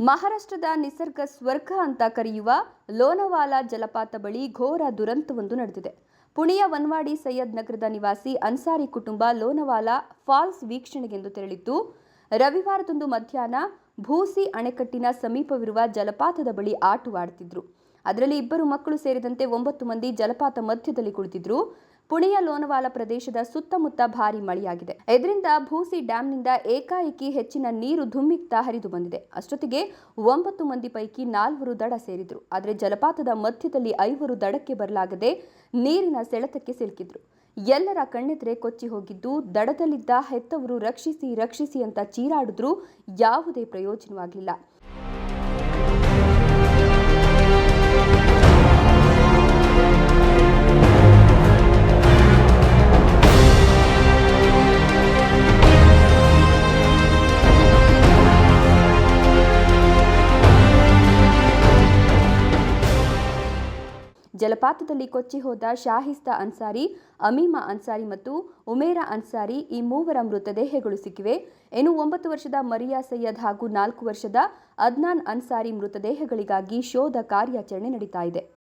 ಮಹಾರಾಷ್ಟ್ರದ ನಿಸರ್ಗ ಸ್ವರ್ಗ ಅಂತ ಕರೆಯುವ ಲೋನವಾಲಾ ಜಲಪಾತ ಬಳಿ ಘೋರ ದುರಂತವೊಂದು ನಡೆದಿದೆ. ಪುಣೆಯ ವನ್ವಾಡಿ ಸೈಯದ್ ನಗರದ ನಿವಾಸಿ ಅನ್ಸಾರಿ ಕುಟುಂಬ ಲೋನವಾಲಾ ಫಾಲ್ಸ್ ವೀಕ್ಷಣೆಗೆಂದು ತೆರಳಿದ್ದು, ರವಿವಾರದಂದು ಮಧ್ಯಾಹ್ನ ಭೂಸಿ ಅಣೆಕಟ್ಟಿನ ಸಮೀಪವಿರುವ ಜಲಪಾತದ ಬಳಿ ಆಟವಾಡ್ತಿದ್ರು ಅದರಲ್ಲಿ ಇಬ್ಬರು ಮಕ್ಕಳು ಸೇರಿದಂತೆ ಒಂಬತ್ತು ಮಂದಿ ಜಲಪಾತ ಮಧ್ಯದಲ್ಲಿ ಕುಳಿತಿದ್ರು. ಪುಣೆಯ ಲೋನವಾಲ ಪ್ರದೇಶದ ಸುತ್ತಮುತ್ತ ಭಾರಿ ಮಳೆಯಾಗಿದೆ. ಇದರಿಂದ ಭೂಸಿ ಡ್ಯಾಂನಿಂದ ಏಕಾಏಕಿ ಹೆಚ್ಚಿನ ನೀರು ಧುಮ್ಮಿಕ್ತಾ ಹರಿದು ಬಂದಿದೆ. ಅಷ್ಟೊತ್ತಿಗೆ ಒಂಬತ್ತು ಮಂದಿ ಪೈಕಿ ನಾಲ್ವರು ದಡ ಸೇರಿದ್ರು. ಆದರೆ ಜಲಪಾತದ ಮಧ್ಯದಲ್ಲಿ ಐವರು ದಡಕ್ಕೆ ಬರಲಾಗದೆ ನೀರಿನ ಸೆಳೆತಕ್ಕೆ ಸಿಲುಕಿದ್ರು. ಎಲ್ಲರ ಕಣ್ಣೆದ್ರೆ ಕೊಚ್ಚಿ ಹೋಗಿದ್ದು, ದಡದಲ್ಲಿದ್ದ ಹೆತ್ತವರು ರಕ್ಷಿಸಿ ರಕ್ಷಿಸಿ ಅಂತ ಚೀರಾಡಿದ್ರೂ ಯಾವುದೇ ಪ್ರಯೋಜನವಾಗಲಿಲ್ಲ ಜಲಪಾತದಲ್ಲಿ ಕೊಚ್ಚಿ ಹೋದ ಶಾಹಿಸ್ತಾ ಅನ್ಸಾರಿ, ಅಮೀಮಾ ಅನ್ಸಾರಿ ಮತ್ತು ಉಮೇರಾ ಅನ್ಸಾರಿ ಈ ಮೂವರ ಮೃತದೇಹಗಳು ಸಿಕ್ಕಿವೆ. ಇನ್ನು ಒಂಬತ್ತು ವರ್ಷದ ಮರಿಯಾ ಸೈಯದ್ ಹಾಗೂ ನಾಲ್ಕು ವರ್ಷದ ಅದ್ನಾನ್ ಅನ್ಸಾರಿ ಮೃತದೇಹಗಳಿಗಾಗಿ ಶೋಧ ಕಾರ್ಯಾಚರಣೆ ನಡೀತಾ ಇದೆ.